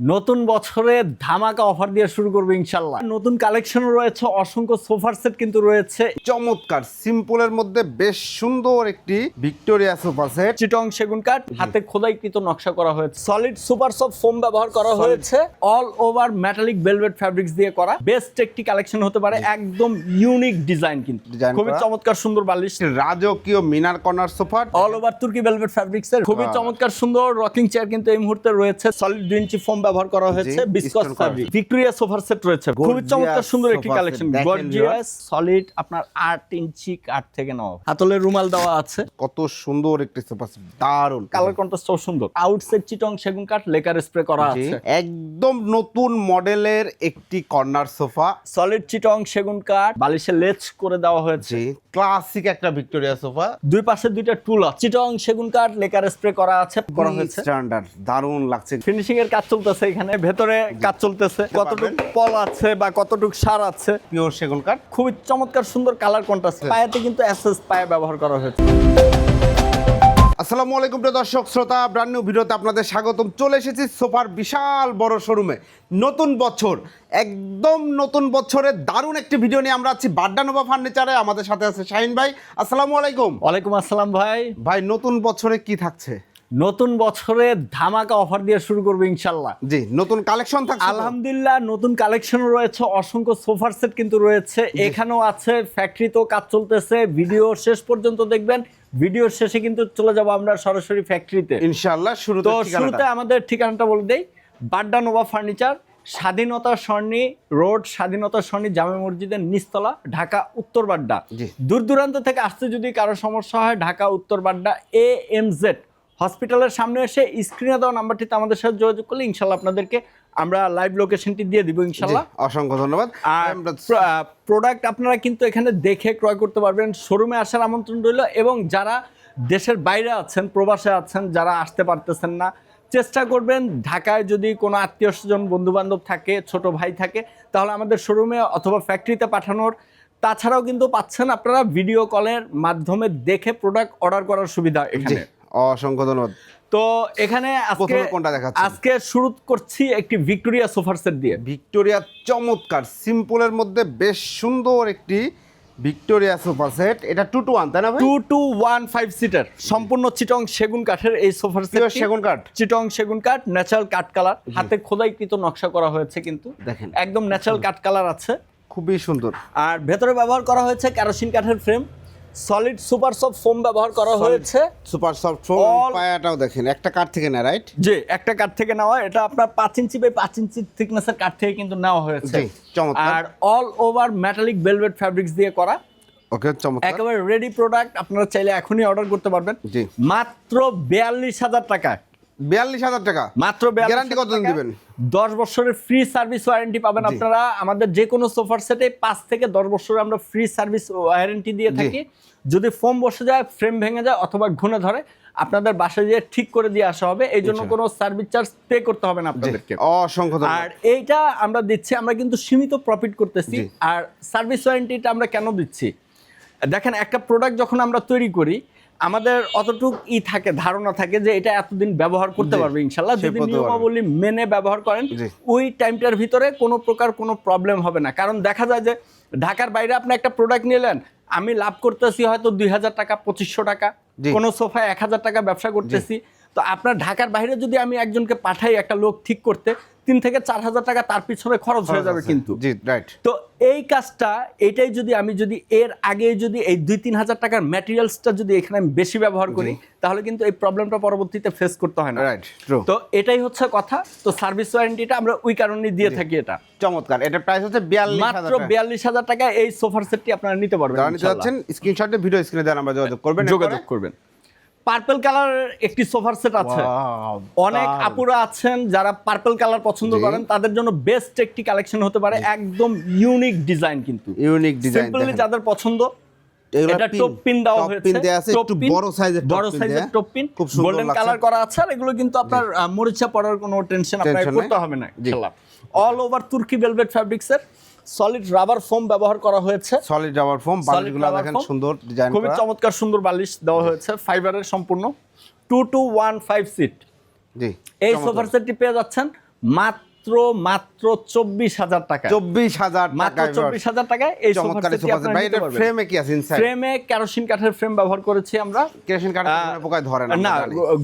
নতুন বছরে ধামাকা অফার দিয়ে শুরু করব ইনশাল্লাহ নতুন কালেকশনও রয়েছে অসংখ্য সোফার সেট কিন্তু রয়েছে। চমৎকার সিম্পলের মধ্যে বেশ সুন্দর একটি ভিক্টোরিয়া সোফা সেট চিটং সেগুন কাঠ হাতে খোদাইকৃত নকশা করা হয়েছে। সলিড সুপার সফট ফোম ব্যবহার করা হয়েছে। All over metallic velvet fabrics দিয়ে করা। বেস্ট একটি কালেকশন হতে পারে একদম ইউনিক ডিজাইন কিন্তু। খুবই চমৎকার সুন্দর বালিশ। রাজকীয় মিনার কর্নার সোফা অল ওভার তুর্কি ভেলভেট ফ্যাব্রিক্স এর খুবই চমৎকার সুন্দর রকিং চেয়ার কিন্তু এই মুহূর্তে রয়েছে। সলিড দুই ইঞ্চি ফোম ব্যবহার করা হয়েছে বিসকস ফ্যাব্রিক ভিক্টোরিয়া সোফার সেট রয়েছে। খুবই চমৎকার সুন্দর একটি কালেকশন গর্জিয়াস সলিড আপনার আট ইঞ্চি কাঠ থেকে নেওয়া। হাতলের রুমাল দেওয়া আছে। কত সুন্দর একটি সোফা সেট দারুণ। কালার কন্ট্রাস্টও সুন্দর। আউটসাইড চিটং সেগুন কাঠ লেকার স্প্রে করা আছে। একদম নতুন মডেলের একটি কর্নার সোফা সলিড চিটং সেগুন কাঠ বালিশে লেচ করে দেওয়া হয়েছে। ক্লাসিক একটা ভিক্টোরিয়া সোফা দুই পাশে দুইটা টুল আছে। চিটং সেগুন কাঠ লেকার স্প্রে করা আছে করা হয়েছে। স্ট্যান্ডার্ড দারুণ লাগছে। ফিনিশিং এর কাজ চলতেছে এখানে ভেতরে কাজ চলতেছে। কতটুক পল আছে বা কতটুক সার আছে পিওর সেগুন কাঠ। খুবই চমৎকার সুন্দর কালার কন্ট্রাস্ট। পায়াতে কিন্তু এসএস পায়া ব্যবহার করা হয়েছে। আসসালামু আলাইকুম প্রিয় দর্শক শ্রোতা ব্র্যান্ড নিউ ভিডিওতে আপনাদের স্বাগতম। চলে এসেছি সোফার বিশাল বড় শোরুমে নতুন বছর একদম নতুন বছরের দারুণ একটি ভিডিও নিয়ে আমরা আছি বাড্ডানোভা ফার্নিচারে আমাদের সাথে আছে শাহিন ভাই। আসসালামু আলাইকুম। ওয়ালাইকুম আসসালাম ভাই। ভাই নতুন বছরে কি থাকছে? নতুন বছরে ধামাকা অফার দিয়ে শুরু করব ইনশাল্লাহ জি নতুন কালেকশন থাকছে? আলহামদুলিল্লাহ নতুন কালেকশনও রয়েছে অসংখ্য সোফার সেট কিন্তু রয়েছে। এখানেও আছে ফ্যাক্টরিতেও কাজ চলতেছে ভিডিও শেষ পর্যন্ত দেখবেন। ভিডিওর শেষে কিন্তু চলে যাব আমরা সরাসরি ফ্যাক্টরিতে ইনশাল্লাহ শুরু তো শুরুতে আমাদের ঠিকানাটা বলে দেই বাড্ডা নোভা ফার্নিচার স্বাধীনতা স্বর্ণী রোড স্বাধীনতা স্বর্ণী জামে মসজিদের নিচতলা ঢাকা উত্তর বাড্ডা। জি। দূর দূরান্ত থেকে আসতে যদি কারও সমস্যা হয় ঢাকা উত্তর বাড্ডা এ এম জেড হসপিটালের সামনে এসে স্ক্রিনে দেওয়া নাম্বারটিতে আমাদের সাথে যোগাযোগ করলে ইনশাল্লাহ আপনাদেরকে আমরা লাইভ লোকেশনটি দিয়ে দিব ইনশাল্লাহ। অসংখ্য ধন্যবাদ। আর প্রোডাক্ট আপনারা কিন্তু এখানে দেখে ক্রয় করতে পারবেন। শোরুমে আসার আমন্ত্রণ রইল এবং যারা দেশের বাইরে আছেন প্রবাসে আছেন যারা আসতে পারতেছেন না চেষ্টা করবেন ঢাকায় যদি কোনো আত্মীয় স্বজন বন্ধু বান্ধব থাকে ছোট ভাই থাকে তাহলে আমাদের শোরুমে অথবা ফ্যাক্টরিতে পাঠানোর। তাছাড়াও কিন্তু পাচ্ছেন আপনারা ভিডিও কলের মাধ্যমে দেখে প্রোডাক্ট অর্ডার করার সুবিধা এখানে। অসংখ্য ধন্যবাদ। তো এখানে আজকে কোনটা দেখাচ্ছেন? আজকে শুরু করছি একটি ভিক্টোরিয়া সোফার সেট দিয়ে। ভিক্টোরিয়া চমৎকার সিম্পলের মধ্যে বেশ সুন্দর একটি ভিক্টোরিয়া সোফা সেট। এটা টু টু ওয়ান তাই না two two one five seater সম্পূর্ণ চিটং সেগুন কাঠের এই সোফার সেট সেগুন কাঠ। চিটং সেগুন কাঠ ন্যাচারাল কাঠ কালার হাতে খোদাইকৃত নকশা করা হয়েছে কিন্তু। দেখেন। একদম ন্যাচারাল কাঠ কালার আছে। খুবই সুন্দর। আর ভেতরে ব্যবহার করা হয়েছে কেরোসিন কাঠের frame solid super soft foam ব্যবহার করা হয়েছে। সুপার সফট ফোম পায়াটাও দেখেন একটা কাঠ থেকে না রাইট জি একটা কাঠ থেকে নেওয়া এটা আপনার পাঁচ ইঞ্চি বাই পাঁচ ইঞ্চি থিকনেসের কাঠ থেকে কিন্তু নেওয়া হয়েছে। আর all over metallic velvet fabrics দিয়ে করা। ওকে চমৎকার। একেবারে রেডি প্রোডাক্ট আপনারা চাইলে এখনই অর্ডার করতে পারবেন। জি। মাত্র বিয়াল্লিশ হাজার টাকায়। বিয়াল্লিশ হাজার টাকা। মাত্র গ্যারান্টি কতদিন দিবেন? দশ বছরের ফ্রি সার্ভিস ওয়ারেন্টি পাবেন আপনারা। আমাদের যে কোনো সোফার সেটে পাঁচ থেকে দশ বছরের আমরা ফ্রি সার্ভিস ওয়ারেন্টি দিয়ে থাকি। যদি ফোম বসে যায় ফ্রেম ভেঙে যায় অথবা ঘুনে ধরে আপনাদের বাসায় গিয়ে ঠিক করে দিয়ে আসা হবে। এই জন্য। কোনো সার্ভিস চার্জ পে করতে হবে না আপনাদেরকে। অসংখ্য আর এইটা আমরা দিচ্ছি আমরা কিন্তু সীমিত প্রফিট করতেছি। আর সার্ভিস ওয়ারেন্টিটা আমরা কেন দিচ্ছি? দেখেন একটা প্রোডাক্ট যখন আমরা তৈরি করি আমাদের অতটুক ই থাকে ধারণা থাকে যে এটা এতদিন ব্যবহার করতে পারবে ইনশাল্লাহ। যদি নিয়মাবলী মেনে ব্যবহার করেন ওই টাইমটার ভিতরে কোনো প্রকার কোনো প্রবলেম হবে না। কারণ দেখা যায় যে ঢাকার বাইরে আপনি একটা প্রোডাক্ট নিলেন আমি লাভ করতেছি হয়তো দুই হাজার টাকা পঁচিশশো টাকা। কোনো সোফায় এক হাজার টাকা ব্যবসা করতেছি। তো আপনার ঢাকার বাইরে যদি আমি একজনকে পাঠাই একটা লোক ঠিক করতে তিন থেকে চার হাজার টাকা তার পিছনে খরচ হয়ে যাবে কিন্তু। জি রাইট তো এই কাজটা এটাই যদি আমি যদি এর আগে যদি এই দুই তিন হাজার টাকার ম্যাটেরিয়ালসটা যদি এখানে আমি বেশি ব্যবহার করি তাহলে কিন্তু এই প্রবলেমটা পরবর্তীতে ফেস করতে হয় না। রাইট তো এটাই হচ্ছে কথা। তো সার্ভিস ওয়ারেন্টিটা আমরা ওই কারণে দিয়ে থাকি এটা। চমৎকার। এটা প্রাইস হচ্ছে মাত্র বিয়াল্লিশ হাজার টাকা এই সোফার সেটটি আপনারা নিতে পারবেন নিতে। যাচ্ছেন স্ক্রিনশটে ভিডিও স্ক্রিনে দেওয়া নাম্বার যোগাযোগ করবেন যোগাযোগ করবেন। পার্পল কালার একটি সোফার সেট আছে। অনেক। আপুরা আছেন যারা পার্পল কালার পছন্দ করেন তাদের জন্য বেস্ট একটি কালেকশন হতে পারে একদম ইউনিক ডিজাইন কিন্তু। ইউনিক ডিজাইন সিম্পলি যাদের পছন্দ এটা টপ পিন দেওয়া হয়েছে pin দেয়া আছে, একটু বড় এর বড় সাইজের টপ পিন খুব সুন্দর গোল্ডেন কালার করা আছে আর এগুলো কিন্তু আপনার মরিচা পড়ার কোনো টেনশন আপনার করতে হবে না। অল ওভার তুর্কি ভেলভেট ফ্যাব্রিক্সের সলিড রাবার ফোম ব্যবহার করা হয়েছে। সলিড রাবার ফোম বালিশগুলো দেখেন সুন্দর ডিজাইন খুবই চমৎকার সুন্দর বালিশ দেওয়া হয়েছে ফাইবারের সম্পূর্ণ। Two two one five seat জি এই। সোফার সেটটি পেয়ে যাচ্ছেন মাত্র মাত্র চব্বিশ হাজার টাকা চব্বিশ হাজার মাত্র টাকা চব্বিশ হাজার টাকায় এই ফ্রেমে কি আছে ইনসাইড ফ্রেমে কেরোসিন কাঠের ফ্রেম ব্যবহার করেছি আমরা। কেরোসিন কাঠ পোকায় ধরে না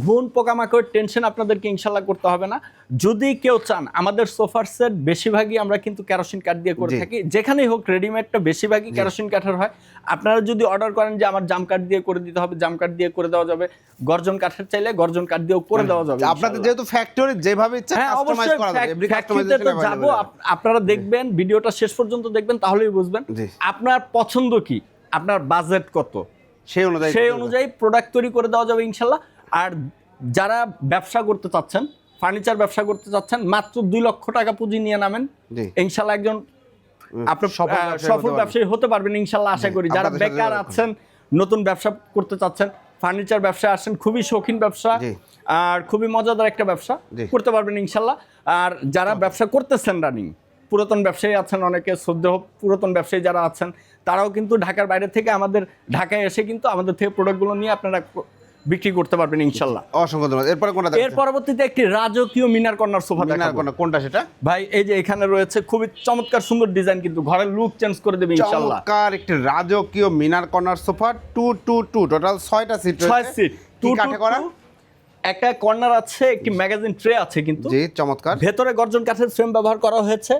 ঘুণ পোকামাকড় টেনশন আপনাদেরকে ইনশাল্লাহ করতে হবে না। যদি কেউ চান আমাদের সোফার সেট বেশিরভাগই আমরা কিন্তু কেরোসিন কাঠ দিয়ে করে থাকি। যেখানেই হোক রেডিমেডটা বেশিরভাগই কেরোসিন কাঠের হয়। আপনারা যদি অর্ডার করেন যে আমার জাম কাঠ দিয়ে করে দিতে হবে জাম কাঠ দিয়ে করে দেওয়া যাবে। গর্জন কাঠের চাইলে গর্জন কাঠ দিয়েও করে দেওয়া যাবে আপনাদের যেহেতু ফ্যাক্টরি যেভাবে ইচ্ছা হ্যাঁ কাস্টমাইজ অবশ্যই করা যাবে ফ্যাক্টরিতে তো যাব। আপনারা দেখবেন ভিডিওটা শেষ পর্যন্ত দেখবেন তাহলেই বুঝবেন। আপনার পছন্দ কি? আপনার বাজেট কত? সেই অনুযায়ী সেই অনুযায়ী প্রোডাক্ট তৈরি করে দেওয়া যাবে ইনশাল্লাহ আর যারা ব্যবসা করতে চাচ্ছেন ফার্নিচার ব্যবসা করতে চাচ্ছেন মাত্র দুই লক্ষ টাকা পুঁজি নিয়ে নামেন। ইনশাল্লাহ একজন সফল ব্যবসায়ী হতে পারবেন। ইনশাল্লাহ আশা করি। যারা বেকার আছেন নতুন ব্যবসা করতে চাচ্ছেন ফার্নিচার ব্যবসায় আসেন খুবই শৌখিন ব্যবসা আর খুবই মজাদার একটা ব্যবসা করতে পারবেন ইনশাল্লাহ। আর যারা ব্যবসা করতেছেন রানিং পুরাতন ব্যবসায়ী আছেন অনেকে শ্রদ্ধেয় পুরাতন ব্যবসায়ী যারা আছেন তারাও কিন্তু ঢাকার বাইরে থেকে আমাদের ঢাকায় এসে কিন্তু আমাদের থেকে প্রোডাক্টগুলো নিয়ে আপনারা বিক্রি করতে পারবেন ইনশাল্লাহ। অসংখ্য ধন্যবাদ। এরপরে কোনটা এর পরবর্তীতে একটি রাজকীয় মিনার কর্নার সোফা মিনার কোনটা কোনটা সেটা? ভাই এই যে এখানে রয়েছে খুবই চমৎকার সুন্দর ডিজাইন কিন্তু ঘরের লুক চেঞ্জ করে দেবে ইনশাল্লাহ। চমৎকার একটি রাজকীয় মিনার corner sofa two two two total ছয়টা সিট ছয় সিট টু কাঠে করা? একটা কর্নার আছে একটি ম্যাগাজিন ট্রে আছে কিন্তু। জি চমৎকার। ভেতরে গর্জন কাঠের ফ্রেম ব্যবহার করা হয়েছে।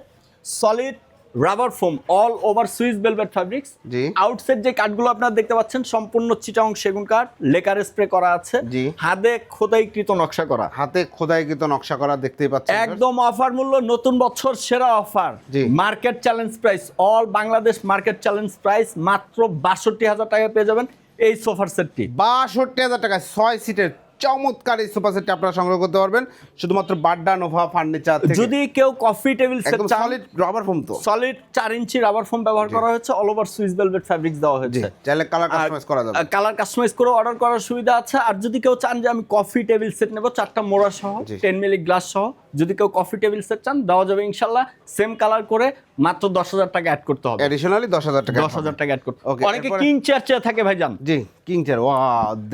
Solid rubber foam all over Swiss velvet fabrics জি। আউটসাইড যে কাঠগুলো আপনারা দেখতে পাচ্ছেন সম্পূর্ণ চিটাং সেগুন কাঠ লেকার স্প্রে করা আছে জি। হাতে খোদাইকৃত নকশা করা হাতে খোদাইকৃত নকশা করা দেখতেই পাচ্ছেন একদম অফার মূল্য নতুন বছর সেরা অফার জি। Market challenge price all Bangladesh market challenge price মাত্র বাষট্টি হাজার টাকায় পেয়ে যাবেন এই সোফার সেটটি বাষট্টি হাজার টাকা ছয় সিটের চমৎকার এই সোফা সেটটি আপনারা সংগ্রহ করতে পারবেন। শুধুমাত্র বাড্ডা নোভা ফার্নিচার যদি কেউ coffee table set solid rubber foam তো। সলিড 4 ইঞ্চি রাবার ফোম ব্যবহার করা হয়েছে। All over Swiss velvet fabrics দেওয়া হয়েছে। চাইলে কালার কাস্টমাইজ করা যাবে। কালার কাস্টমাইজ করে অর্ডার করার সুবিধা আছে। আর যদি কেউ চান যে আমি কফি টেবিল সেট নেব চারটা মোড়া সহ জি। টেন মিলি গ্লাস সহ যদি কেউ কফি টেবিল সেট চান দেওয়া যাবে ইনশাল্লাহ। সেম কালার করে মাত্র দশ হাজার টাকা অ্যাড করতে হবে। অ্যাডিশনালি দশ হাজার টাকা দশ হাজার টাকা অ্যাড করতে Okay, অনেকে কিং চেয়ার চেয়ে থাকে ভাইজান। জি কিং চেয়ার ওয়া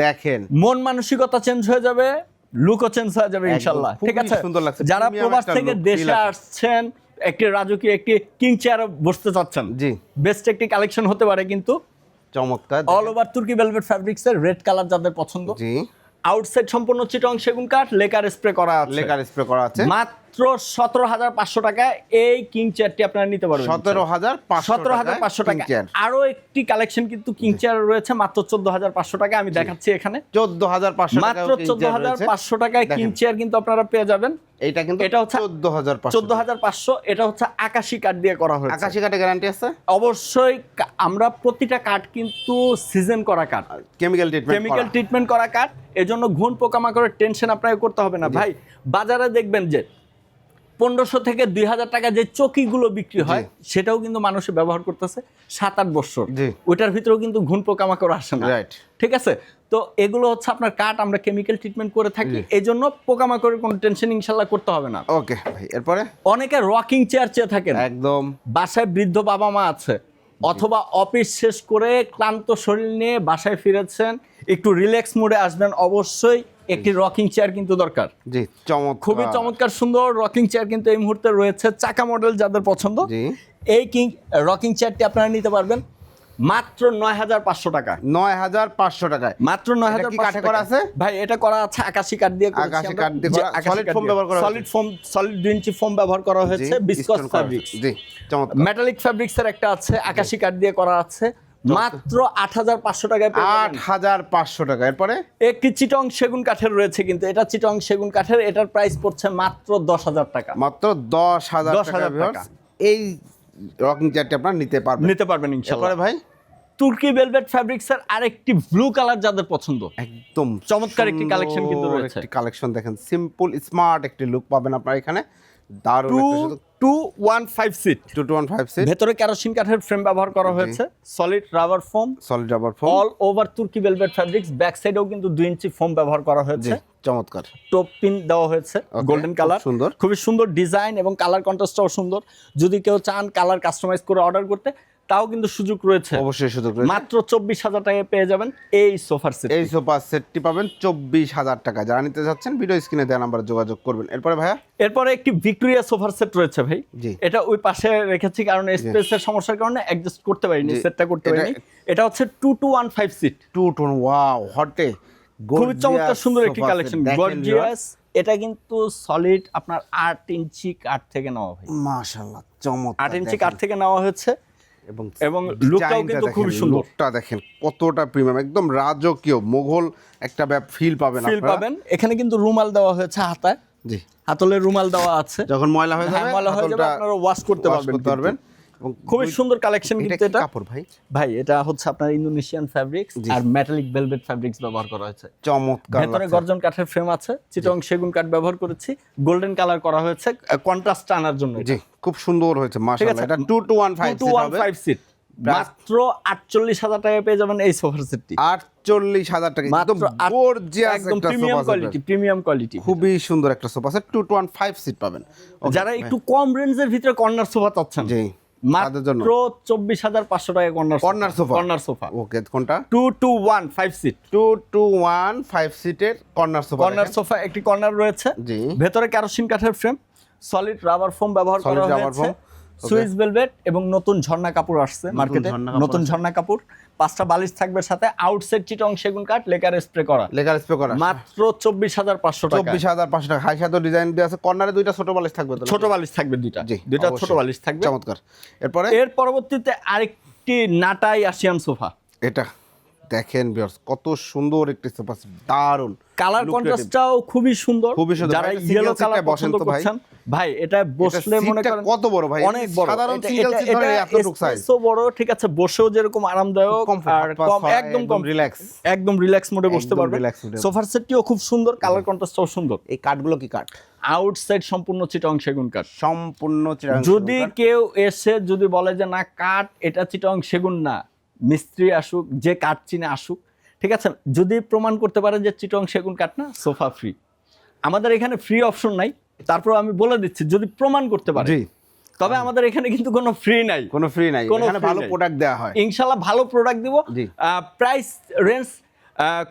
দেখেন। মন মানসিকতা চেঞ্জ হয়ে যাবে লুকও চেঞ্জ হয়ে যাবে ইনশাল্লাহ। ঠিক আছে? সুন্দর লাগছে, যারা প্রবাস থেকে দেশে আসছেন একটি রাজকীয় একটি কিং চেয়ারে বসতে চাচ্ছেন। জি। বেস্ট একটি কালেকশন হতে পারে কিন্তু চমৎকার অল ওভার তুর্কি ভেলভেট ফ্যাব্রিক্স এর রেড কালার যাদের পছন্দ। জি। আউটসাইড সম্পূর্ণ চিটং সেগুন কাঠ লেকার স্প্রে করা আছে। লেকার স্প্রে করা আছে। মাত্র সতেরো হাজার পাঁচশো টাকায় এই কিং চেয়ারটি আপনারা নিতে পারবেন। সতেরো হাজার সতেরো হাজার পাঁচশো টাকা আরও একটি কালেকশন কিন্তু কিং চেয়ার রয়েছে মাত্র চোদ্দ হাজার পাঁচশো টাকা আমি দেখাচ্ছি এখানে। চোদ্দ হাজার পাঁচশো মাত্র চোদ্দ হাজার পাঁচশো টাকায় কিং চেয়ার কিন্তু আপনারা পেয়ে যাবেন। এটা কিন্তু এটা হচ্ছে চোদ্দ হাজার চোদ্দ হাজার পাঁচশো এটা হচ্ছে আকাশি কাঠ দিয়ে করা হয়েছে। আকাশি কাঠে গ্যারান্টি আছে? অবশ্যই আমরা প্রতিটা কাঠ কিন্তু সিজন করা কাঠ কেমিক্যাল ট্রিটমেন্ট কেমিক্যাল ট্রিটমেন্ট করা কাঠ এজন্য ঘুণ পোকামাকড়ের টেনশন আপনাকে করতে হবে না। ভাই বাজারে দেখবেন যে পনেরোশো থেকে দুই হাজার টাকা যে চকিগুলো বিক্রি হয় সেটাও কিন্তু মানুষে ব্যবহার করতেছে সাত আট বছর। ওইটার ভিতরেও কিন্তু ঘুণ পোকামাকড় আসে না। ঠিক আছে? তো এগুলো হচ্ছে আপনার কাঠ আমরা কেমিক্যাল ট্রিটমেন্ট করে থাকি। এই জন্য পোকামাকড়ের কোনো টেনশন ইনশাল্লাহ করতে হবে না। ওকে ভাই এরপরে? অনেকে রকিং চেয়ার চেয়ে থাকেন। একদম। বাসায় বৃদ্ধ বাবা মা আছে। অথবা অফিস শেষ করে ক্লান্ত শরীর নিয়ে বাসায় ফিরেছেন একটু রিল্যাক্স মোডে আসবেন অবশ্যই একটি রকিং চেয়ার কিন্তু দরকার। জি চমৎকার। খুবই চমৎকার সুন্দর রকিং চেয়ার কিন্তু এই মুহূর্তে রয়েছে চাকা মডেল যাদের পছন্দ। জি। এই কিং রকিং চেয়ারটি আপনারা নিতে পারবেন মাত্র নয় হাজার পাঁচশো টাকা নয় হাজার পাঁচশো টাকায়। মাত্র নয় হাজার কাঠে করা আছে? ভাই এটা করা আছে আকাশি কাঠ দিয়ে আকাশি কাঠ দিয়ে solid foam ব্যবহার করা সলিড ফোম সলিড দুই ইঞ্চি ফোম ব্যবহার করা হয়েছে বিসকস ফ্যাব্রিক্স জি চমৎকার। মেটালিক ফ্যাব্রিক্স এর একটা আছে আকাশি কাঠ দিয়ে করা আছে। মাত্র আট হাজার পাঁচশো টাকায় আট হাজার পাঁচশো টাকা। এরপরে? একটি চিটং সেগুন কাঠের রয়েছে কিন্তু এটা চিটং সেগুন কাঠের এটার প্রাইস পড়ছে মাত্র দশ হাজার টাকা। মাত্র দশ হাজার 10,000 টাকা টাকা। এই রকিং চেয়ারটি আপনারা নিতে পারবেন। নিতে পারবেন ইনশাআল্লাহ এরপরে ভাই? তুর্কি ভেলভেট ফ্যাব্রিক্স এর আরেকটি ব্লু কালার যাদের পছন্দ। একদম চমৎকার একটি collection কিন্তু রয়েছে। কালেকশন দেখেন। সিম্পল স্মার্ট একটি লুক পাবেন আপনারা এখানে। দারুণ two one five seat two two one five seat ভেতরে কেরোসিন কাঠের ফ্রেম ব্যবহার করা হয়েছে solid rubber foam solid rubber foam all over তুর্কি ভেলভেট ফ্যাব্রিক্স ব্যাক সাইডেও কিন্তু দুই ইঞ্চি ফোম ব্যবহার করা হয়েছে। চমৎকার। টপ পিন দেওয়া হয়েছে গোল্ডেন কালার সুন্দর। খুবই সুন্দর ডিজাইন এবং কালার কন্ট্রাস্টটাও সুন্দর। যদি কেউ চান কালার কাস্টমাইজ করে অর্ডার করতে তাও কিন্তু সুযোগ রয়েছে। অবশ্যই সুযোগ রয়েছে। মাত্র চব্বিশ হাজার টাকায় পেয়ে যাবেন এই সোফার সেট। এই সোফা সেটটি পাবেন চব্বিশ হাজার টাকা। যারা নিতে যাচ্ছেন ভিডিও স্ক্রিনে দেওয়া নাম্বারে যোগাযোগ করবেন। এরপরে ভাইয়া? এরপরে একটি ভিক্টোরিয়া সোফার সেট রয়েছে ভাই। এটা ওই পাশে রেখেছি কারণ স্পেসের সমস্যার কারণে অ্যাডজাস্ট করতে পারিনি সেটটা করতে পারিনি। এটা হচ্ছে two two one five seat two two wow হটে। খুবই চমৎকার সুন্দর একটি কালেকশন গর্জিয়াস এটা কিন্তু সলিড আপনার আট ইঞ্চি কাঠ থেকে নেওয়া ভাই মাশাআল্লাহ চমৎকার আট ইঞ্চি। কাঠ থেকে নেওয়া হয়েছে। এবং এবং লুকটাও কিন্তু খুব দেখেন, সুন্দর। লুকটা দেখেন কতটা প্রিমিয়াম একদম রাজকীয় মোগল একটা ফিল পাবেন ফিল পাবেন। এখানে কিন্তু রুমাল দেওয়া হয়েছে হাতায়। জি। হাতলের রুমাল দেওয়া আছে। যখন ময়লা হয়ে হ্যাঁ, যাবে ময়লা হয়ে যাবে, আপনারা ওয়াশ করতে পারবেন খুবই সুন্দর কালেকশন কিন্তু এটা। কাপড় ভাই? ভাই এটা হচ্ছে আপনার ইন্দোনেশিয়ান ফ্যাব্রিক্স আর মেটালিক ভেলভেট ফ্যাব্রিক্স ব্যবহার করা হয়েছে। চমৎকার ভেতরে গর্জন কাঠের ফ্রেম আছে চিটং সেগুন কাঠ ব্যবহার করেছি গোল্ডেন কালার করা হয়েছে কন্ট্রাস্ট আনার জন্য জি খুব সুন্দর হয়েছে মাশাআল্লাহ। এটা 2215 টু সিট ওয়ান হবে। ফাইভ সিট মাত্র আটচল্লিশ হাজার টাকায় পেয়ে যাবেন এই সোফার সেটটি 48000 টাকা। একদম একদম প্রিমিয়াম কোয়ালিটি প্রিমিয়াম কোয়ালিটি খুবই সুন্দর একটা সোফা সেট 2215 সিট পাবেন। যারা একটু কম রেঞ্জের ভিতরে কর্নার সোফা চাচ্ছেন। জি। তাদের জন্য? মাত্র চব্বিশ হাজার পাঁচশো টাকা corner corner sofa? Corner sofa. Okay কোনটা? Two two one five seat. 2215 সিটের কর্নার সোফা কর্নার সোফা একটি কর্নার রয়েছে। জি। ভেতরে কেরোসিন কাঠের ফ্রেম সলিড রাবার ফোম ব্যবহার করা হয়েছে সুইস ভেলভেট এবং নতুন ঝর্ণা কাপড় আসছে মার্কেটে। নতুন ঝর্ণা কাপড়। পাঁচটা বালিশ থাকবে সাথে আউটসাইড চিটং সেগুন কাঠ লেকার স্প্রে করা। লেগার স্প্রে করা। মাত্র চব্বিশ হাজার পাঁচশো টাকা। চব্বিশ হাজার পাঁচশো টাকা। হাই সাদর ডিজাইন দেওয়া আছে কর্নারে দুইটা ছোট বালিশ থাকবে ছোট বালিশ থাকবে দুইটা। জি দুইটা ছোট বালিশ থাকবে। চমৎকার। এরপরে? এর পরবর্তীতে আরেকটি নাটাই আসিয়ান সোফা। এটা দেখেন ভিউয়ার্স কত সুন্দর একটি সোফা দারুণ কালার। কন্ট্রাস্টটাও খুবই সুন্দর। খুবই সুন্দর। যারা ইয়েলো কালার বসেন পছন্দ। করছেন ভাই এটা বসলে মনে করেন কত বড় ভাই? অনেক বড়। সাধারণ এটা- seat ধরে এতটুক size। espresso বড় ঠিক আছে বসেও যেরকম আরামদায়ক আর কম একদম কম রিল্যাক্স একদম রিল্যাক্স মোডে বসতে mode-এ। সোফার সেটটিও খুব সুন্দর কালার কন্ট্রাস্টটাও সুন্দর। এই কাঠগুলো কি কাঠ আউটসাইড সম্পূর্ণ চিটং সেগুন কাঠ সম্পূর্ণ যদি কেউ এসে যদি বলে যে না কাঠ এটা চিটং সেগুন না মিস্ত্রি আসুক যে কাঠ চিনে আসুক ঠিক আছে? যদি প্রমাণ করতে পারে যে চিটং সেগুন কাঠ না সোফা ফ্রি আমাদের এখানে ফ্রি অপশন নাই। তারপর আমি বলে দিচ্ছি যদি প্রমাণ করতে পারি তবে আমাদের এখানে কিন্তু কোনো ফ্রি নাই। কোনো ফ্রি নাই। কোনো এখানে ভালো প্রোডাক্ট দেওয়া হয়। ইনশাল্লাহ ভালো প্রোডাক্ট দিব। প্রাইস রেঞ্জ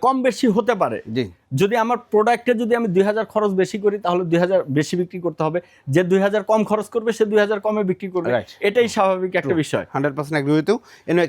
কম বেশি হতে পারে। জি। যদি আমার প্রোডাক্টে যদি আমি দুই হাজার খরচ বেশি করি তাহলে দুই হাজার বেশি বিক্রি করতে হবে। যে দুই হাজার কম খরচ করবে সে দুই হাজার কমে বিক্রি করবে। এটাই স্বাভাবিক একটা বিষয়। হান্ড্রেড পার্সেন্ট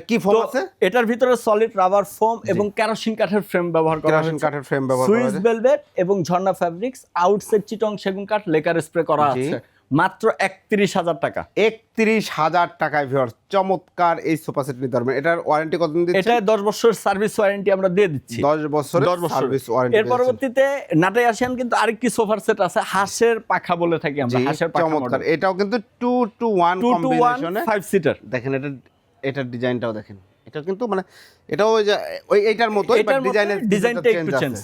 কি ফোম আছে? এটার ভিতরে সলিড রাবার ফোম এবং ক্যারোসিন কাঠের ফ্রেম ব্যবহার করা কেরোসিন কাঠের ফ্রেম ব্যবহার করা সুইস ভেলভেট এবং ঝর্ণা ফ্যাব্রিক্স আউটসাইড চিটং সেগুন কাঠ লেকার স্প্রে করা আছে। মাত্র একত্রিশ হাজার টাকা। একত্রিশ হাজার টাকায় ভিউয়ার্স চমৎকার এই সোফা সেট নিতে পারবেন। এটার ওয়ারেন্টি কতদিন দিচ্ছে এটা দশ বছরের সার্ভিস ওয়ারেন্টি আমরা দিয়ে দিচ্ছি। দশ বছরের দশ বছর সার্ভিস ওয়ারেন্টি এর পরবর্তীতে নাটাই আসিয়ান কিন্তু আরেকটি সোফার সেট আছে হাঁসের পাখা বলে থাকি আমরা হাঁসের পাখা চমৎকার। এটাও কিন্তু two two one two two one কম্বিনেশনে ফাইভ সিটার দেখেন এটা এটার ডিজাইনটাও দেখেন। এটা কিন্তু মানে এটাও ওই যে ওই এইটার মতো এটার ডিজাইনের ডিজাইনটা একটু চেঞ্জ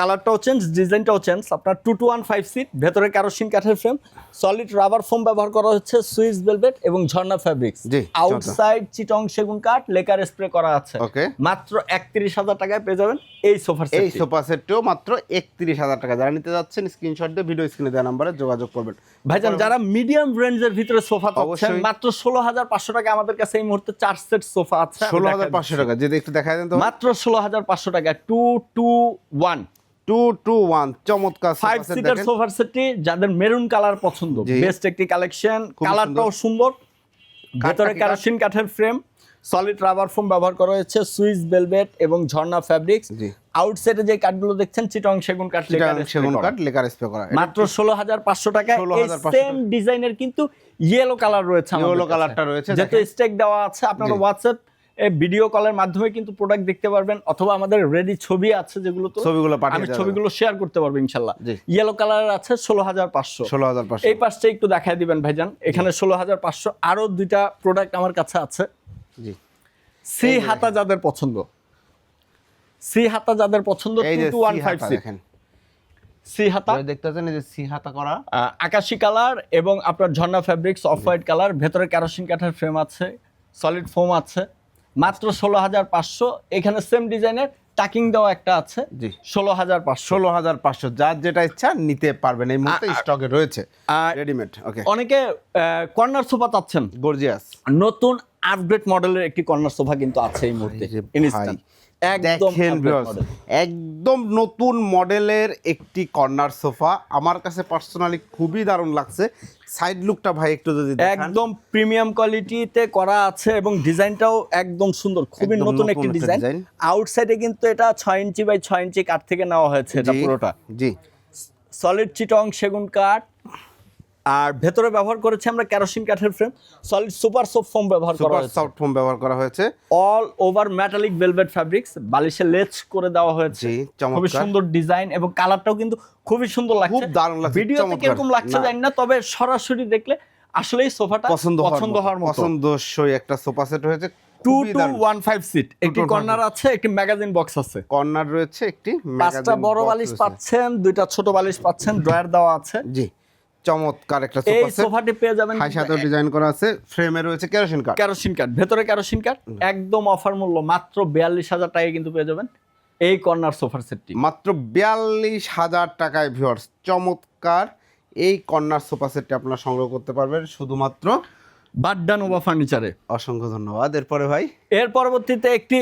কালারটাও চেঞ্জ ডিজাইনটাও চেঞ্জ আপনার two two one five seat ভেতরে কেরোসিন কাঠের ফ্রেম সলিড রাবার ফোম ব্যবহার করা হচ্ছে সুইস ভেলভেট এবং ঝর্ণা ফ্যাব্রিক্স আউটসাইড চিটং সেগুন কাঠ লেকার স্প্রে করা আছে। ওকে মাত্র একত্রিশ হাজার টাকায় পেয়ে যাবেন এই সোফার এই সোফা সেটটিও মাত্র একত্রিশ হাজার টাকা। যারা নিতে যাচ্ছেন স্ক্রিনশট দিয়ে ভিডিও স্ক্রিনে দেওয়া নাম্বারে যোগাযোগ করবেন। ভাইজান যারা মিডিয়াম রেঞ্জের ভিতরে সোফা পাচ্ছেন। মাত্র ষোলো হাজার পাঁচশো টাকা আমাদের কাছে এই মুহূর্তে চার সেট সোফা আছে। ষোলো হাজার পাঁচশো টাকা। যদি একটু দেখা দেন তো। মাত্র ষোলো হাজার পাঁচশো টাকা two two one two two one চমৎকার ফাইভ সিটার। সোফার সেটটি যাদের মেরুন কালার পছন্দ বেস্ট একটি কালেকশন কালারটাও সুন্দর। ভেতরে কেরোসিন কাঠের ফ্রেম সলিড রাবার ফোম ব্যবহার করা হয়েছে সুইস ভেলভেট এবং ঝর্ণা ফ্যাব্রিক্স আউটসাইডে যে কাঠগুলো দেখছেন চিটং সেগুন কাঠ সেগুন। কাঠ লেকার স্প্রে করা। মাত্র ষোলো হাজার পাঁচশো টাকা। 16,500 সেম ডিজাইনের কিন্তু ইয়েলো কালার রয়েছে ইয়েলো কালারটা রয়েছে যেহেতু স্টেক দেওয়া আছে আপনারা। হোয়াটসঅ্যাপ ভিডিও কলের মাধ্যমে কিন্তু প্রোডাক্ট দেখতে পারবেন অথবা আমাদের রেডি ছবি আছে যেগুলো তো ছবিগুলো আমি ছবিগুলো শেয়ার করতে পারব ইনশাল্লাহ। ইয়েলো কালার আছে ষোলো হাজার পাঁচশো। ষোলো হাজার পাঁচশো। এই পাশটা একটু দেখায় দিবেন ভাইজান। এখানে ষোলো হাজার পাঁচশো। আরও দুইটা প্রোডাক্ট আমার কাছে আছে। জি। সি হাতা যাদের পছন্দ। সি হাতা যাদের পছন্দ টু ওয়ান ফাইভ সি হাতা। দেখতে পাচ্ছেন যে সি হাতা করা। আকাশি কালার এবং আপনার ঝর্ণা ফ্যাব্রিক্স অফ হোয়াইট কালার। ভেতরে কেরোসিন কাঠের ফ্রেম আছে সলিড ফোম আছে। মাত্র ষোলো হাজার পাঁচশো। এখানে সেম ডিজাইনের টাকিং দেওয়া একটা আছে। জি। ষোলো হাজার পাঁচশো। ষোলো হাজার পাঁচশো যার যেটা ইচ্ছা নিতে পারবেন। এই মুহূর্তে স্টকে রয়েছে। আর রেডিমেড ওকে অনেকে কর্নার সোফা চাচ্ছেন। গর্জিয়াস নতুন আপগ্রেড মডেলের একটি কর্নার সোফা কিন্তু আছে এই মুহূর্তে ইনস্ট্যান্ট একদম দেখেন নতুন মডেলের একটি কর্নার সোফা। আমার কাছে পার্সোনালি খুবই দারুণ লাগছে। সাইড লুকটা ভাই একটু যদি একদম প্রিমিয়াম কোয়ালিটিতে করা আছে এবং ডিজাইনটাও একদম সুন্দর খুবই নতুন একটি ডিজাইন। আউটসাইডে কিন্তু এটা ছয় ইঞ্চি বাই ছয় ইঞ্চি কাঠ থেকে নেওয়া হয়েছে এটা পুরোটা। জি। সলিড চিটং সেগুন কাঠ আর ভেতরে ব্যবহার করেছি আমরা কেরোসিন কাঠের frame solid super soap foam ব্যবহার করা হয়েছে। সফট ফোম ব্যবহার করা হয়েছে। All over metallic velvet fabrics বালিশে লেচ করে দেওয়া হয়েছে। খুবই সুন্দর ডিজাইন এবং কালারটাও কিন্তু খুবই সুন্দর লাগছে। খুব দারুণ লাগছে, ভিডিওতে চমৎকার। কীরকম লাগছে জানি না তবে সরাসরি দেখলে আসলেই সোফাটা পছন্দ পছন্দ হওয়ার মতো। পছন্দসই একটা সোফা সেট হয়েছে two two. One five seat একটি কর্নার আছে একটি ম্যাগাজিন বক্স আছে। কর্নার রয়েছে একটি পাঁচটা বড় বালিশ পাচ্ছেন দুইটা ছোট বালিশ পাচ্ছেন ড্রয়ার দেওয়া আছে। জি। চমৎকার একটা এই সোফা সোফাটি পেয়ে যাবেন হাই সাথেও ডিজাইন করা আছে ফ্রেমে রয়েছে কেরোসিন কাঠ কেরোসিন কাট ভেতরে কেরোসিন কাট একদম অফার মূল্য মাত্র বিয়াল্লিশ হাজার টাকায় কিন্তু পেয়ে যাবেন এই কর্নার সোফার সেটটি মাত্র বিয়াল্লিশ হাজার টাকায় ভিউয়ার্স চমৎকার। এই কর্নার সোফা সেটটি আপনারা সংগ্রহ করতে পারবেন শুধুমাত্র বাড্ডা নোভা ফার্নিচারে। অসংখ্য ধন্যবাদ। এরপরে ভাই? এর পরবর্তীতে একটি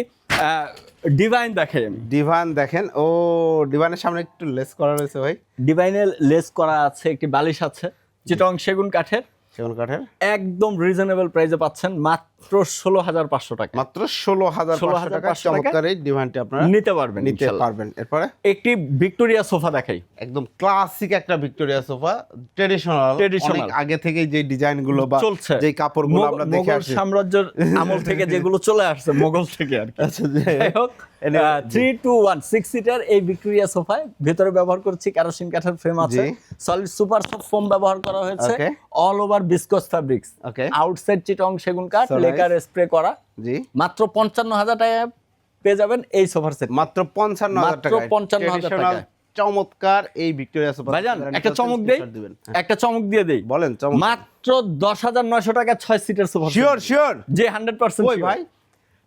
ডিভাইন দেখেন। ডিভাইন ডিভান দেখেন। ও ডিভানের সামনে একটু লেস করা রয়েছে ভাই। ডিভাইনের লেস করা আছে একটি বালিশ আছে চিটং সেগুন কাঠের। সেগুন কাঠের। একদম রিজনেবল প্রাইসে পাচ্ছেন। মাত্র ষোলো হাজার পাঁচশো টাকা। মাত্র ষোলো হাজার পাঁচশো 16,500 টাকা টাকা চমৎকার এই ডিভানটি আপনারা নিতে পারবেন নিতে পারবেন। এরপরে? একটি ভিক্টোরিয়া সোফা দেখাই। একদম ক্লাসিক একটা ভিক্টোরিয়া সোফা ট্রেডিশনাল। অনেক আগে থেকে যে ডিজাইনগুলো বা চলছে। যে কাপড়গুলো আমরা দেখে সাম্রাজ্যের আমল থেকে যেগুলো চলে আসছে মোগল থেকে আর আচ্ছা যাই হোক three two one six seater এই ভিক্টোরিয়া সোফায় ভেতরে ব্যবহার করছি কেরোসিন কাঠের ফ্রেম আছে। সলিড সুপার ফোম ব্যবহার করা হয়েছে all over viscose fabrics outside চিটং সেগুন কাঠ So স্প্রে করা। জি। মাত্র পঞ্চান্ন হাজার টাকায় পেয়ে যাবেন এই সোফার সেট মাত্র পঞ্চান্ন হাজার মাত্র টাকা 55,000 টাকায়। চমৎকার এই ভিক্টোরিয়া সোফা ভাইজান একটা চমক দেই। একটা চমক দিয়ে দেই। বলেন চমক মাত্র দশ হাজার নয়শো টাকা ছয় সিটের সোফা শিওর শিওর যে হান্ড্রেড পার্সেন্ট ওই ভাই?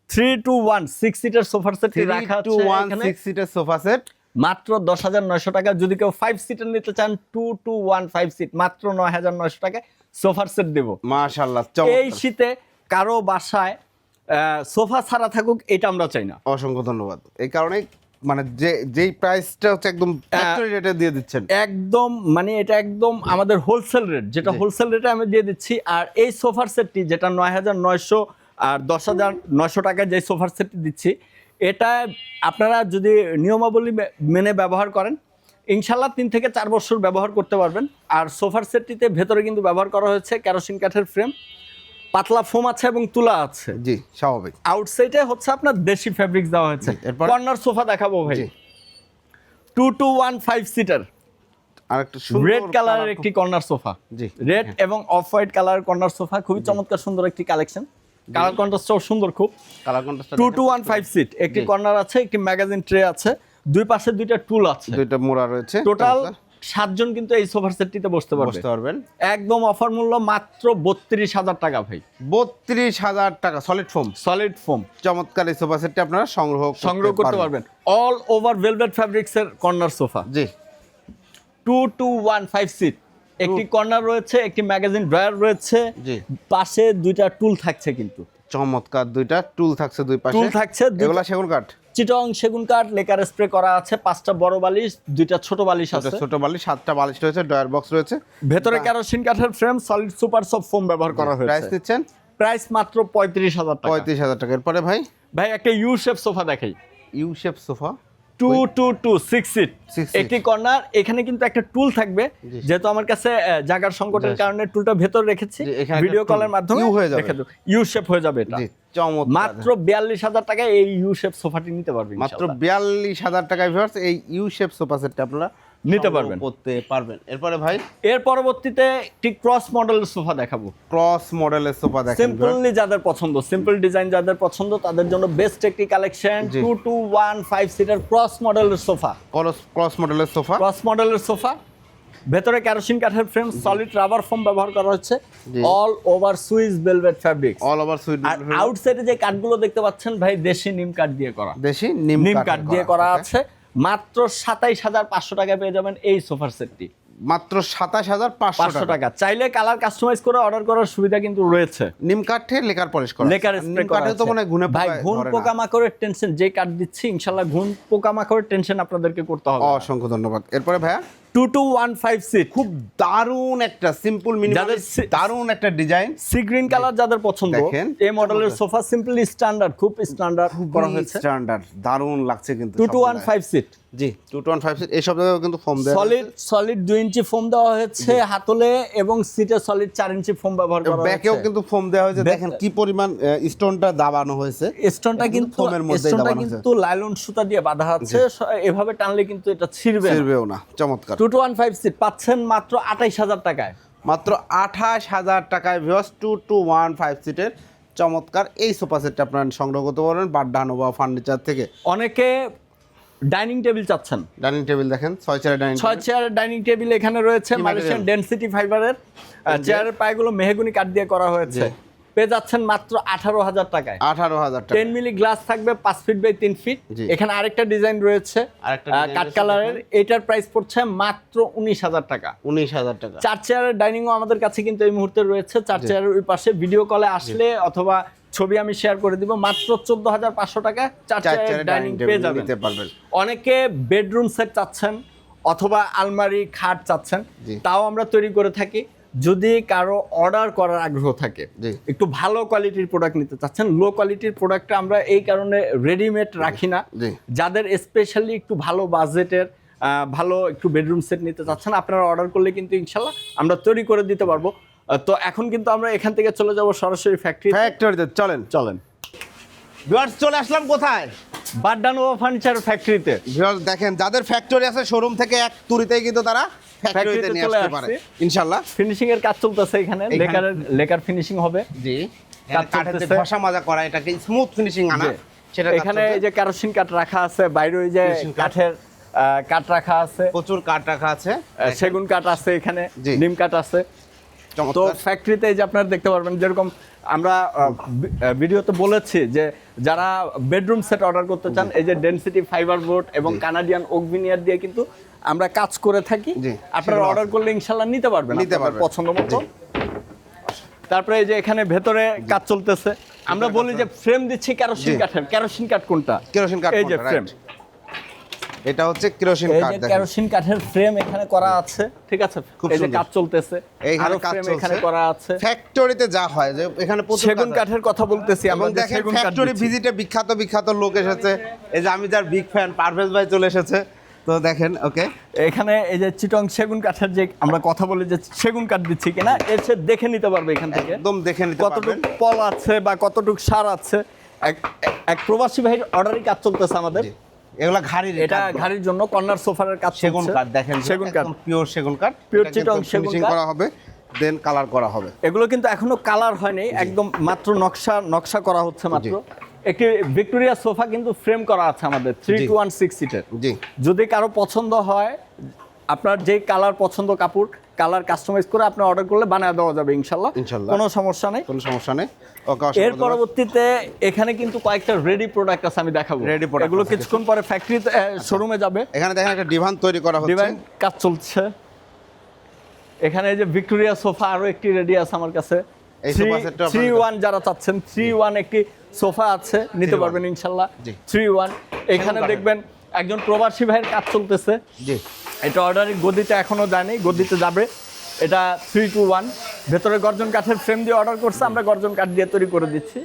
থ্রি টু ওয়ান সিক্স সিটের সোফার সেট রাখা টু আছে ওয়ান এখানে। সিক্স সিটের সোফা সেট মাত্র দশ হাজার নয়শো টাকা যদি কেউ ফাইভ সিটের নিতে চান two two one five seat মাত্র নয় হাজার নয়শো টাকায় সোফার সেট দেবো। মাশাআল্লাহ এই চমৎকার শীতে কারও বাসায় সোফা ছাড়া থাকুক এটা আমরা চাই না। অসংখ্য ধন্যবাদ। এই কারণে মানে যে যেই প্রাইসটা হচ্ছে একদম ফ্যাক্টরি রেটে দিয়ে দিচ্ছেন। একদম মানে এটা একদম আমাদের হোলসেল রেট যেটা হোলসেল রেটে আমি দিয়ে দিচ্ছি। আর এই সোফার সেটটি যেটা নয় হাজার নয়শো আর দশ হাজার নয়শো টাকায় যে সোফার সেটটি দিচ্ছি এটা আপনারা যদি নিয়মাবলী মেনে ব্যবহার করেন ইনশাল্লাহ তিন থেকে চার বছর ব্যবহার করতে পারবেন। আর সোফার সেটটিতে ভেতরে কিন্তু ব্যবহার করা হয়েছে কেরোসিন কাঠের ফ্রেম পাতলা ফোম আছে এবং তুলা আছে। জি স্বাভাবিক। আউটসাইডে হচ্ছে আপনার দেশি ফ্যাব্রিক্স দেওয়া হয়েছে। এরপর? কর্নার সোফা দেখাবো ভাই। Two two one five seater red কালারের একটি কর্নার সোফা জি রেড এবং off white colour corner sofa খুবই চমৎকার সুন্দর একটি কালেকশন কালার কন্ট্রাস্টটাও সুন্দর খুব। Colour contrast two two one five seat একটি কর্নার আছে একটি ম্যাগাজিন ট্রে আছে। দুই পাশে দুইটা টুল আছে। দুইটা মোড়া রয়েছে। টোটাল। সাতজন কিন্তু এই সোফার সেটটিতে বসতে পারবে। বসতে পারবেন। একদম অফার মূল্য মাত্র বত্রিশ হাজার টাকা ভাই। বত্রিশ হাজার টাকা সলিড ফোম সলিড ফোম চমৎকার এই সোফা সেটটি আপনারা সংগ্রহ সংগ্রহ করতে পারবেন। অল ওভার ভেলভেট ফ্যাব্রিক্স এর কর্নার সোফা। জি। Two two one five seat একটি কর্নার রয়েছে একটি ম্যাগাজিন ড্রয়ার রয়েছে। জি। পাশে দুইটা টুল থাকছে কিন্তু। চমৎকার দুইটা টুল থাকছে দুই পাশে। টুল থাকছে এগুলা সেগুন কাঠ? চিটং সেগুন কাঠ লেকার স্প্রে করা আছে পাঁচটা বড় বালিশ দুইটা ছোট বালিশ আছে। ছোট বালিশ সাতটা বালিশ রয়েছে ডয়ার বক্স রয়েছে। ভেতরে কেরোসিন কাঠের ফ্রেম সলিড সুপার সব ফোম ব্যবহার করা হয়েছে। প্রাইস দিচ্ছেন? প্রাইস মাত্র পঁয়ত্রিশ হাজার টাকা। পঁয়ত্রিশ হাজার টাকা। এরপরে ভাই? ভাই একটা ইউ শেপ সোফা দেখাই। U shape sofa two two two six seat একটি কর্নার এখানে কিন্তু একটা টুল থাকবে যেহেতু আমার কাছে জাগার সংকটের। কারণে টুলটা ভেতর রেখেছি। ভিডিও কলের মাধ্যমে হয়ে ইউ শেপ হয়ে যাবে এটা। মাত্র বিয়াল্লিশ হাজার টাকায় এই ইউ শেপ সোফাটি নিতে পারবেন মাত্র বিয়াল্লিশ হাজার টাকায় ভিউয়ার্স এই ইউ শেপ সোফা সেটটা আপনারা নিতে পারবেন। করতে পারবেন। এরপরে ভাই? এর পরবর্তীতে একটি ক্রস মডেলের সোফা দেখাবো। ক্রস মডেলের সোফা viewers। সিম্পলি যাদের পছন্দ সিম্পল ডিজাইন যাদের পছন্দ তাদের জন্য বেস্ট একটি collection. Two two one five seater cross মডেলের সোফা ক্রস ক্রস মডেলের সোফা? ক্রস মডেলের সোফা। ভেতরে কেরোসিন কাঠের ফ্রেম সলিড রাবার ফোম ব্যবহার করা হচ্ছে। All over Swiss velvet fabric all over sweet আর আউটসাইডে যে কাঠগুলো দেখতে পাচ্ছেন ভাই দেশি নিম কাঠ দিয়ে করা। দেশি নিম নিম কাঠ দিয়ে করা আছে। মাত্র সাতাইশ হাজার পাঁচশো টাকায় পেয়ে যাবেন এই সোফার সেটটি। মাত্র সাতাশ হাজার পাঁচশো টাকা। চাইলে কালার কাস্টমাইজ করে অর্ডার করার সুবিধা কিন্তু রয়েছে। নিম কাঠে লেকার পলিশ করা। লেকার স্প্রে কাঠে তো। মনে ঘুনে ভাই ঘুন। পোকামাকড়ের টেনশন যে কাঠ দিচ্ছি ইনশাল্লাহ ঘুন পোকামাকড়ের টেনশন আপনাদেরকে করতে হবে। অসংখ্য ধন্যবাদ। এরপরে ভাইয়া? Two two one five seat খুব দারুণ একটা সিম্পল যাদের দারুণ একটা ডিজাইন সি গ্রিন কালার যাদের পছন্দ দেখেন, এই মডেলের সোফা সিম্পলি স্ট্যান্ডার্ড খুব স্ট্যান্ডার্ড করা হয়েছে। স্ট্যান্ডার্ড দারুণ লাগছে কিন্তু two two one five seat জি। টু ফাইভ এইসব জায়গায় কিন্তু ফোম দেওয়া সলিড সলিড দুই ইঞ্চি ফোম দেওয়া হয়েছে হাতলে এবং সিটে সলিড চার ইঞ্চি ফোম ব্যবহার করা ব্যাকেও কিন্তু ফোম দেওয়া হয়েছে। দেখেন কি পরিমাণ স্টোনটা দাবানো হয়েছে। স্টোনটা কিন্তু ফোমের স্টোনটা দাবানো কিন্তু লাইলন সুতা দিয়ে বাঁধা আছে। এভাবে টানলে কিন্তু এটা ছিঁড়বে ফিরবেও না। চমৎকার। Two two one five seat পাচ্ছেন মাত্র আঠাইশ হাজার টাকায়। মাত্র আঠাশ হাজার টাকায় ভিওস টু টু ওয়ান ফাইভ সিটের চমৎকার। এই সোফা সেটটা আপনারা সংগ্রহ করতে পারবেন বাড্ডানোভা ফার্নিচার থেকে। অনেকে ডাইনিং টেবিল চাচ্ছেন? ডাইনিং টেবিল দেখেন ছয় চেয়ারের ডাইনিং ছয় চেয়ারের ডাইনিং টেবিল এখানে রয়েছে মালয়েশিয়ান? ডেনসিটি ফাইবারের চেয়ারের পায়গুলো মেহগুনি কাঠ দিয়ে করা হয়েছে। পেয়ে যাচ্ছেন মাত্র আঠারো হাজার টাকায়। আঠারো হাজার টাকা টেন মিলি গ্লাস থাকবে পাঁচ ফিট বাই তিন ফিট। এখানে আরেকটা ডিজাইন রয়েছে কাঠ কালারের। এটার প্রাইস পড়ছে মাত্র উনিশ হাজার টাকা। উনিশ হাজার টাকা। চার চেয়ারের ডাইনিংও আমাদের কাছে কিন্তু এই মুহূর্তে রয়েছে। চার চেয়ারের ওই পাশে ভিডিও কলে আসলে অথবা ছবি আমি শেয়ার করে দিব। মাত্র চোদ্দ হাজার পাঁচশো টাকা চার ডাইনিং পেয়ে যাবেন পারবেন। অনেকে বেডরুম সেট চাচ্ছেন অথবা আলমারি খাট চাচ্ছেন। তাও আমরা তৈরি করে থাকি। যদি কারও অর্ডার করার আগ্রহ থাকে একটু ভালো কোয়ালিটির প্রোডাক্ট নিতে চাচ্ছেন লো কোয়ালিটির প্রোডাক্টটা আমরা এই কারণে রেডিমেড রাখি না। যাদের স্পেশালি একটু ভালো বাজেটের ভালো একটু বেডরুম সেট নিতে চাচ্ছেন আপনারা অর্ডার করলে কিন্তু ইনশাল্লাহ আমরা তৈরি করে দিতে পারব। তো এখন কিন্তু আমরা এখান থেকে চলে যাব সরাসরি ফ্যাক্টরি ফ্যাক্টরিতে চলেন। চলেন। ভিউয়ার্স চলে আসলাম কোথায়? বাড্ডানোভা ফার্নিচার ফ্যাক্টরিতে ভিউয়ার্স দেখেন যাদের ফ্যাক্টরি আছে শোরুম থেকে এক তুরিতেই কিন্তু তারা ফ্যাক্টরিতে নিয়ে আসতে পারে। আসছি। ইনশাল্লাহ ফিনিশিং এর কাজ চলতেছে এখানে। লেকারের লেকার ফিনিশিং হবে। জি। চলতেছে। ঘষা মাজা করা এটাকে স্মুথ ফিনিশিং আনা। সেটা এখানে এই যে কেরোসিন কাঠ রাখা আছে বাইরে ওই যে কাঠের কাঠ রাখা আছে। প্রচুর কাঠ রাখা আছে। সেগুন কাঠ আছে এখানে। নিম কাঠ আছে। তো ফ্যাক্টরিতে যে আপনারা দেখতে পারবেন যেরকম আমরা ভিডিওতে বলেছি যে যারা বেডরুম সেট অর্ডার করতে চান এই যে ডেনসিটি ফাইবার বোর্ড এবং কানাডিয়ান ওকভিনিয়ার দিয়ে কিন্তু আমরা কাজ করে থাকি। আপনারা অর্ডার করলে ইনশাল্লাহ নিতে পারবেন নিতে পারবেন। পছন্দ মতো। তারপরে এই যে এখানে ভেতরে কাজ চলতেছে। আমরা বলি যে ফ্রেম দিচ্ছি কেরোসিন কাঠের। কেরোসিন কাঠ কোনটা? কেরোসিন কাঠ এই যে ফ্রেম? এটা হচ্ছে কেরোসিন কাঠ দেখেন। কেরোসিন কাঠের ফ্রেম এখানে করা আছে ঠিক আছে? এই যে কাজ চলতেছে এইখানে কাজ এখানে করা আছে। ফ্যাক্টরিতে যা হয় যে এখানে প্রচুর সেগুন কাঠের কথা বলতেছি আমরা দেখেন ফ্যাক্টরি ভিজিটে বিখ্যাত বিখ্যাত লোক এসেছে। এই যে আমি যার বিগ ফ্যান পারভেজ ভাই চলে এসেছে। তো দেখেন ওকে এখানে এই যে চিটং সেগুন কাঠের যে আমরা কথা বলি যে সেগুন কাঠ দিচ্ছি কিনা এসে দেখে নিতে পারবে এখান থেকে। একদম দেখে নিতে কতটুকু পারবেন। পল আছে বা কতটুকু সার আছে। এক প্রবাসী ভাইয়ের অর্ডারই কাজ চলতেছে আমাদের। এগুলা ঘাড়ির এটা ঘাড়ির জন্য কর্নার সোফারের কাজ সেগুন কাঠ দেখেন সেগুন কাঠ পিওর সেগুন কাঠ এটা চিটং সেগুন করা হবে দেন কালার করা হবে। এগুলো কিন্তু এখনও কালার হয়নি একদম মাত্র নকশা নকশা করা হচ্ছে মাত্র। একটি ভিক্টোরিয়া সোফা কিন্তু ফ্রেম করা আছে আমাদের থ্রি। টু ওয়ান সিক্স সিটের জি। যদি কারও পছন্দ হয় আপনার যে কালার পছন্দ কাপড় কালার কাস্টমাইজ করে আপনি অর্ডার করলে বানিয়ে দেওয়া যাবে ইনশাল্লাহ। ইনশাল্লাহ। কোনো সমস্যা নেই। কোনো সমস্যা নেই। এর পরবর্তীতে এখানে কিন্তু কয়েকটা রেডি প্রোডাক্ট আছে আমি দেখাবো। রেডি প্রোডাক্ট এগুলো। কিছুক্ষণ পরে ফ্যাক্টরিতে শোরুমে যাবে। এখানে দেখেন একটা ডিভান তৈরি করা হচ্ছে। ডিভাইন কাজ চলছে। এখানে এই যে ভিক্টোরিয়া সোফা আরও একটি রেডি আছে আমার কাছে। থ্রি ওয়ান যারা চাচ্ছেন থ্রি ওয়ান একটি সোফা আছে নিতে পারবেন ইনশাল্লাহ। থ্রি ওয়ান এখানে দেখবেন একজন প্রবাসী ভাইয়ের কাজ চলতেছে। জি। এটা অর্ডারের গদিতে এখনও যায়নি গদিতে যাবে। এটা থ্রি টু ওয়ান ভেতরে গর্জন কাঠের ফ্রেম দিয়ে অর্ডার করছে, আমরা গর্জন কাঠ দিয়ে তৈরি করে দিচ্ছি।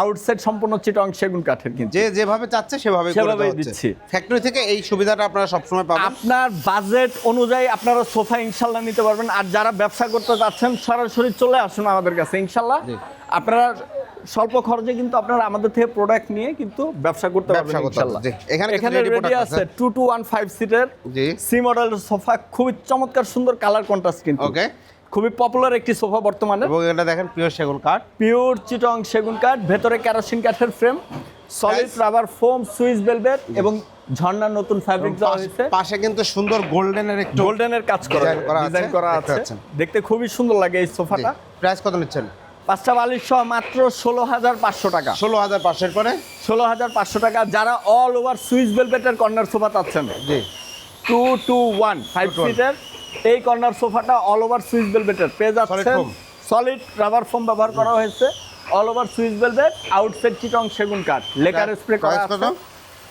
আউটসাইড সম্পূর্ণ চিটং সেগুন কাঠের কিন্তু। যে যেভাবে চাচ্ছে সেভাবে সেভাবেই দিচ্ছি। ফ্যাক্টরি থেকে এই সুবিধাটা আপনারা সবসময় পাবেন। আপনার বাজেট অনুযায়ী আপনারা সোফা ইনশাল্লাহ নিতে পারবেন। আর যারা ব্যবসা করতে চাচ্ছেন সরাসরি চলে আসুন আমাদের কাছে ইনশাল্লাহ। আপনারা স্বল্প খরচে কিন্তু আপনারা আমাদের থেকে প্রোডাক্ট নিয়ে কিন্তু ব্যবসা করতে পারবেন জি। এখানে এখানে রেডি আছে। আছে। টু টু ওয়ান ফাইভ সিটের জি। সি মডেলের সোফা খুবই চমৎকার সুন্দর কালার কন্ট্রাস্ট কিন্তু। ওকে খুবই পপুলার একটি সোফা বর্তমানে। এবং এটা দেখেন পিওর সেগুন কাঠ। পিওর চিটং সেগুন কাঠ ভেতরে ক্যারোসিন কাঠের frame solid rubber foam Swiss velvet এবং ঝর্ণার নতুন ফ্যাব্রিক দেওয়া হয়েছে। পাশে কিন্তু সুন্দর গোল্ডেনের একটু গোল্ডেনের কাজ করা Design করা আছে, ডিজাইন করা দেখতে আছে। দেখতে খুবই সুন্দর লাগে এই সোফাটা প্রাইস কত নিচ্ছেন? পাঁচটা বালিশ সহ মাত্র ষোলো হাজার পাঁচশো টাকা। ষোলো হাজার পাঁচশোর পরে? ষোলো হাজার পাঁচশো টাকা। যারা অল ওভার সুইস ভেলভেটের কর্নার সোফা চাচ্ছেন। জি। টু টু ওয়ান ফাইভ সিটের এই কর্নার সোফাটা অল ওভার সুইস ভেলভেটের পেয়ে যাচ্ছে সলিড রাবার ফোম ব্যবহার করা হয়েছে। All over Swiss velvet outside চিটং সেগুন কাঠ। লেকার স্প্রে করা আছে।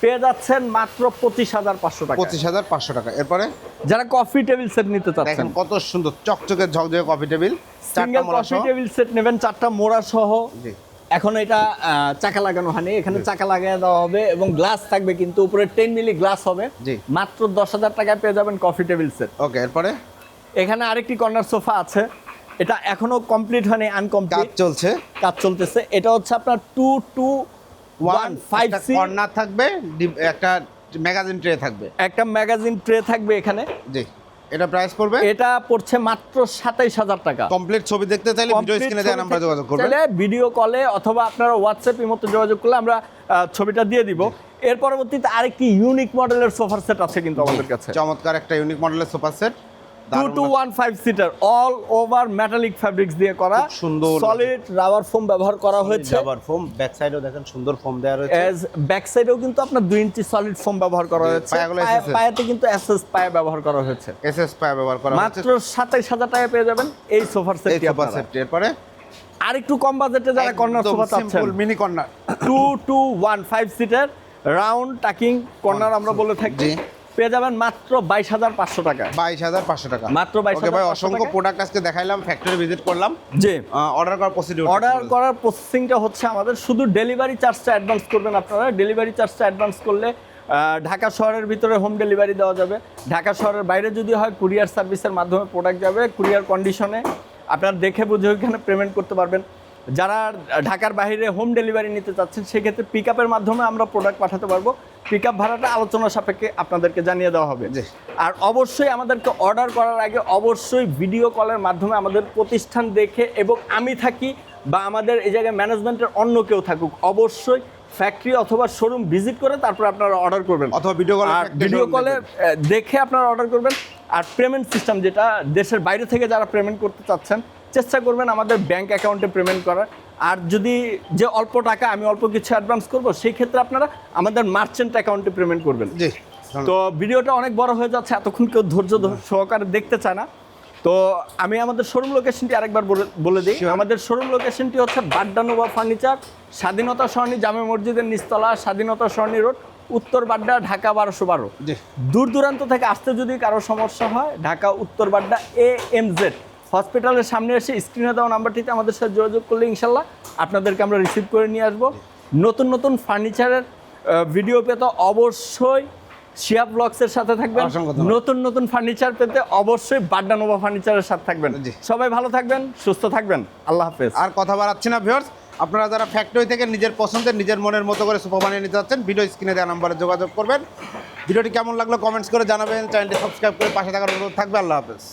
পেয়ে যাচ্ছেন মাত্র পঁচিশ হাজার পাঁচশো টাকা। পঁচিশ হাজার পাঁচশো টাকা। এরপরে? যারা কফি টেবিল সেট নিতে চাচ্ছেন। কত সুন্দর চকচকে ঝকঝকে coffee table single coffee table set নেবেন চারটা মোড়া সহ। এখন এটা চাকা লাগানো হয়নি। এখানে চাকা লাগিয়ে দেওয়া হবে এবং গ্লাস থাকবে কিন্তু উপরে টেন মিলি গ্লাস হবে। জি। মাত্র দশ হাজার টাকায় পেয়ে যাবেন কফি টেবিল সেট ওকে এরপরে? এখানে আরেকটি কর্নার সোফা আছে। এটা এখনও কমপ্লিট হয়নি আনকমপ্লিট চলছে। কাজ চলতেছে। এটা হচ্ছে আপনার two two one five seat corner থাকবে একটা ম্যাগাজিন ট্রে থাকবে। একটা ম্যাগাজিন ট্রে থাকবে এখানে। জি। এটা প্রাইস পড়বে? এটা পড়ছে মাত্র সাতাইশ হাজার টাকা। কমপ্লিট ছবি দেখতে চাইলে ভিডিও স্ক্রিনে দেওয়া নাম্বার যোগাযোগ করবেন। ভিডিও কলে অথবা আপনারা হোয়াটসঅ্যাপ মতো যোগাযোগ করলে আমরা ছবিটা দিয়ে দিব। এর পরবর্তীতে আরেকটি ইউনিক মডেলের সোফার সেট আছে কিন্তু আমাদের কাছে। চমৎকার একটা ইউনিক মডেলের sofa set two two one five seater all over metallic fabrics দিয়ে করা সুন্দর সলিড রাবার ফোম ব্যবহার করা হয়েছে। রাবার ফোম ব্যাক সাইডেও দেখেন সুন্দর ফোম দেওয়া রয়েছে। এজ ব্যাক সাইডেও কিন্তু আপনার দুই ইঞ্চি সলিড ফোম ব্যবহার করা হয়েছে। পায়াতে কিন্তু এসএস পায়া ব্যবহার করা হয়েছে। এসএস পায়া ব্যবহার করা মাত্র সাতাইশ হাজার টাকা পেয়ে যাবেন এই সোফার এই সেটটি সোফা সেট এরপরে? আর একটু কম বাজেটে যারা কর্নার সোফা চাচ্ছেন। Mini corner two two one five seater round tucking corner আমরা বলে থাকি। পেয়ে যাবেন মাত্র বাইশ হাজার পাঁচশো টাকা। বাইশ হাজার পাঁচশো টাকা। মাত্র 22,500 ওকে ভাই। অসংখ্য প্রোডাক্ট আজকে দেখাইলাম ফ্যাক্টরি ভিজিট করলাম। জি। অর্ডার করার প্রসিডিউর অর্ডার করার প্রসেসিংটা হচ্ছে আমাদের। শুধু ডেলিভারি চার্জটা অ্যাডভান্স করবেন আপনারা। ডেলিভারি চার্জটা অ্যাডভান্স করলে ঢাকা শহরের ভিতরে হোম ডেলিভারি দেওয়া যাবে। ঢাকা শহরের বাইরে যদি হয় কুরিয়ার সার্ভিসের মাধ্যমে প্রোডাক্ট যাবে। কুরিয়ার কন্ডিশনে আপনারা দেখে বুঝে ওইখানে পেমেন্ট করতে পারবেন। যারা ঢাকার বাইরে হোম ডেলিভারি নিতে চাচ্ছেন সেক্ষেত্রে পিক আপের মাধ্যমে আমরা প্রোডাক্ট পাঠাতে পারব। পিক আপ ভাড়াটা আলোচনা সাপেক্ষে আপনাদেরকে জানিয়ে দেওয়া হবে। আর অবশ্যই আমাদেরকে অর্ডার করার আগে অবশ্যই ভিডিও কলের মাধ্যমে আমাদের প্রতিষ্ঠান দেখে এবং আমি থাকি বা আমাদের এই জায়গায় ম্যানেজমেন্টের অন্য কেউ থাকুক অবশ্যই ফ্যাক্টরি অথবা শোরুম ভিজিট করে তারপর আপনারা অর্ডার করবেন। অথবা ভিডিও কল আর ভিডিও কলে দেখে আপনারা অর্ডার করবেন। আর পেমেন্ট সিস্টেম যেটা দেশের বাইরে থেকে যারা পেমেন্ট করতে চাচ্ছেন চেষ্টা করবেন আমাদের ব্যাংক অ্যাকাউন্টে পেমেন্ট করার। আর যদি যে অল্প টাকা আমি অল্প কিছু অ্যাডভান্স করব সেই ক্ষেত্রে আপনারা আমাদের মার্চেন্ট অ্যাকাউন্টে পেমেন্ট করবেন। জি তো ভিডিওটা অনেক বড় হয়ে যাচ্ছে এতক্ষণ কেউ ধৈর্য ধ- সহকারে দেখতে চায় না। তো আমি আমাদের শোরুম লোকেশনটি আরেকবার বলে- বলে দিই। আমাদের শোরুম লোকেশনটি হচ্ছে বাড্ডানোবা ফার্নিচার স্বাধীনতা সরণি জামে মসজিদের নিচতলা স্বাধীনতা সরণি রোড উত্তর বাড্ডা ঢাকা বারোশো বারো। দূর দূরান্ত থেকে আসতে যদি কারও সমস্যা হয় ঢাকা উত্তর বাড্ডা এ এম জেড হসপিটালের সামনে এসে স্ক্রিনে দেওয়া নাম্বারটিতে আমাদের সাথে যোগাযোগ করলে ইনশাল্লাহ আপনাদেরকে আমরা রিসিভ করে নিয়ে আসব। নতুন নতুন ফার্নিচারের ভিডিও পেতে অবশ্যই শিয়া ব্লগসের সাথে থাকবেন। নতুন নতুন ফার্নিচার পেতে অবশ্যই বাড্ডা নোভা ফার্নিচারের সাথে থাকবেন। জি। সবাই ভালো থাকবেন সুস্থ থাকবেন। আল্লাহ হাফেজ। আর কথা বাড়াচ্ছি না ভিউয়ার্স আপনারা যারা ফ্যাক্টরি থেকে নিজের পছন্দের নিজের মনের মতো করে সোফা বানিয়ে নিতে চাচ্ছেন ভিডিও স্ক্রিনে দেওয়া নাম্বারে যোগাযোগ করবেন। ভিডিওটি কেমন লাগল কমেন্টস করে জানাবেন। চ্যানেলটি সাবস্ক্রাইব করে পাশে থাকার অনুরোধ থাকবে। আল্লাহ হাফেজ।